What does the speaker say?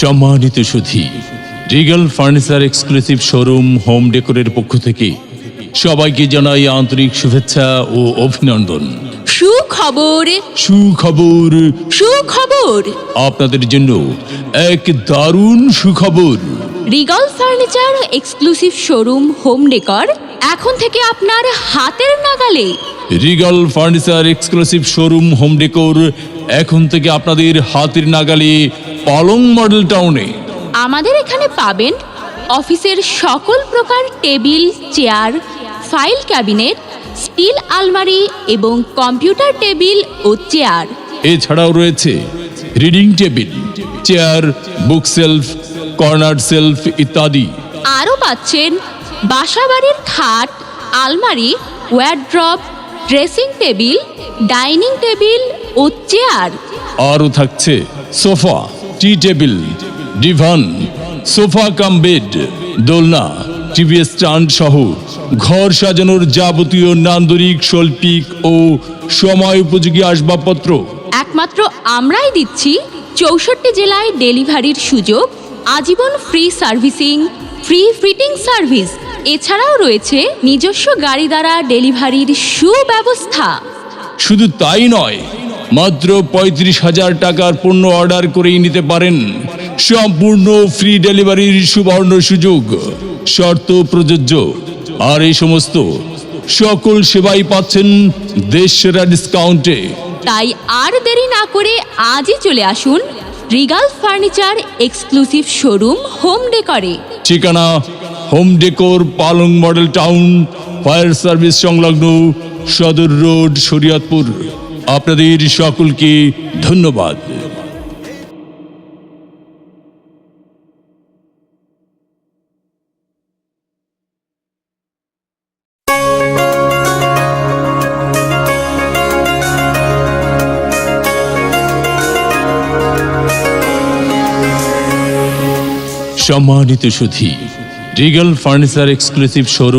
সম্মানিত সুধী Regal furniture exclusive showroom home ডেকোরের পক্ষ থেকে সবাইকে জানাই আন্তরিক শুভেচ্ছা ও অভিনন্দন। সুখবর সুখবর। সুখবর। আপনাদের জন্য এক দারুণ সুখবর। Regal furniture exclusive showroom home decor এখন থেকে আপনার হাতের নাগালে। Regal furniture exclusive showroom home decor এখন থেকে আপনাদের হাতের নাগালে পালং মডেল টাউনে। আমাদের এখানে পাবেন অফিসের সকল প্রকার table chair file cabinet steel আলমারি এবং কম্পিউটার টেবিল ও চেয়ার। এছাড়াও রয়েছে reading table chair book shelf corner shelf ইত্যাদি। আরও পাচ্ছেন বাসাবাড়ির খাট আলমারি wardrobe dressing table dining table ও চেয়ার। আরও থাকছে sofa. Tea table divan sofa cum bed দোলনা টিভি স্ট্যান্ড সহ ঘর সাজানোর যাবতীয় নান্দনিক শৈল্পিক ও সময় উপযোগী আসবাবপত্র। একমাত্র আমরাই দিচ্ছি চৌষট্টি জেলায় ডেলিভারির সুযোগ আজীবন free servicing free fitting service এছাড়াও রয়েছে নিজস্ব গাড়ি দ্বারা ডেলিভারির সুব্যবস্থা। শুধু তাই নয় মাত্র পঁয়ত্রিশ হাজার টাকার পণ্য অর্ডার করেই নিতে পারেন। সম্পূর্ণ ফ্রি ডেলিভারির সুবর্ণ সুযোগ। শর্ত প্রযোজ্য। আর এই সমস্ত সকল সেবাই পাচ্ছেন দেশ সেরা ডিসকাউন্টে তাই আর দেরি না করে আজই চলে আসুন Regal furniture exclusive showroom home ডেকরে। ঠিকানা home decor Palong model town fire service সংলগ্ন সদর রোড শরিয়তপুর। আপনাদের সকলকে ধন্যবাদ। সম্মানিত সুধী রিগাল ফার্নিচার এক্সক্লুসিভ শোরুম